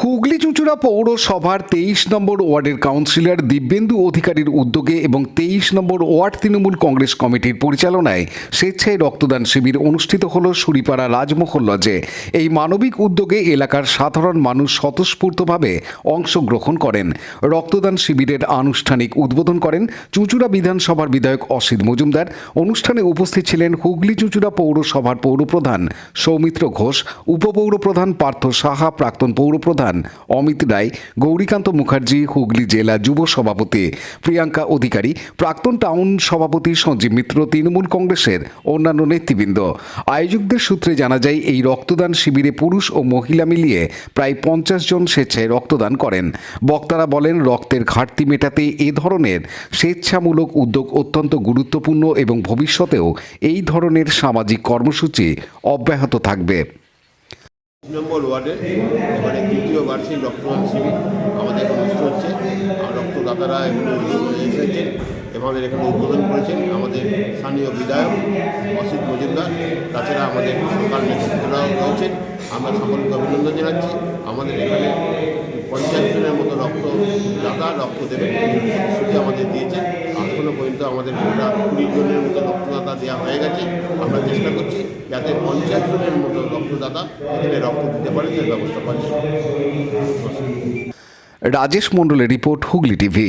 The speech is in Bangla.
হুগলি চুঁচুড়া পৌরসভার তেইশ নম্বর ওয়ার্ডের কাউন্সিলর দিব্যেন্দু অধিকারীর উদ্যোগে এবং তেইশ নম্বর ওয়ার্ড তৃণমূল কংগ্রেস কমিটির পরিচালনায় স্বেচ্ছায় রক্তদান শিবির অনুষ্ঠিত হল সুরিপাড়া রাজমহল লজে। এই মানবিক উদ্যোগে এলাকার সাধারণ মানুষ স্বতঃস্ফূর্তভাবে অংশগ্রহণ করেন। রক্তদান শিবিরের আনুষ্ঠানিক উদ্বোধন করেন চুঁচুড়া বিধানসভার বিধায়ক অসিত মজুমদার। অনুষ্ঠানে উপস্থিত ছিলেন হুগলি চুঁচুড়া পৌরসভার পৌরপ্রধান সৌমিত্র ঘোষ, উপপৌরপ্রধান পার্থ সাহা, প্রাক্তন পৌরপ্রধান অমিত রায়, গৌরীকান্ত মুখার্জি, হুগলি জেলা যুব সভাপতি। প্রিয়াঙ্কা অধিকারী, প্রাক্তন টাউন সভাপতি সঞ্জীব মিত্র, তৃণমূল কংগ্রেসের অন্যান্য নেতৃবৃন্দ। আয়োজকদের সূত্রে জানা যায়, এই রক্তদান শিবিরে পুরুষ ও মহিলা মিলিয়ে প্রায় পঞ্চাশ জন স্বেচ্ছায় রক্তদান করেন। বক্তারা বলেন, রক্তের ঘাটতি মেটাতে এ ধরনের স্বেচ্ছামূলক উদ্যোগ অত্যন্ত গুরুত্বপূর্ণ এবং ভবিষ্যতেও এই ধরনের সামাজিক কর্মসূচি অব্যাহত থাকবে। নম্বর ওয়ার্ডে, এবারে তৃতীয় বার্ষিক রক্তদান শিবির আমাদের এখানে অনুষ্ঠিত হচ্ছে। আর রক্তদাতারা এখানে এসেছেন এবং আমাদের এখানে উদ্বোধন করেছেন আমাদের স্থানীয় বিধায়ক অসিত মজুমদার। তাছাড়া আমাদের সরকার নেতৃত্বরাও রয়েছেন। আমরা সকলকে অভিনন্দন জানাচ্ছি। আমাদের এখানে পঞ্চাশ জনের মতো রক্ত রক্তদাতা রক্ত দেবেন শুধু আমাদের দিয়েছেন এখনও পর্যন্ত আমাদের গোটা কুড়ি জনের মতো রক্তদাতা দেওয়া হয়ে গেছে। আমরা চেষ্টা করছি যাতে পঞ্চাশ জনের মতো রক্তদাতা এখানে রক্ত দিতে পারে, সেই ব্যবস্থা করছে রাজেশ মণ্ডলের report Hooghly TV.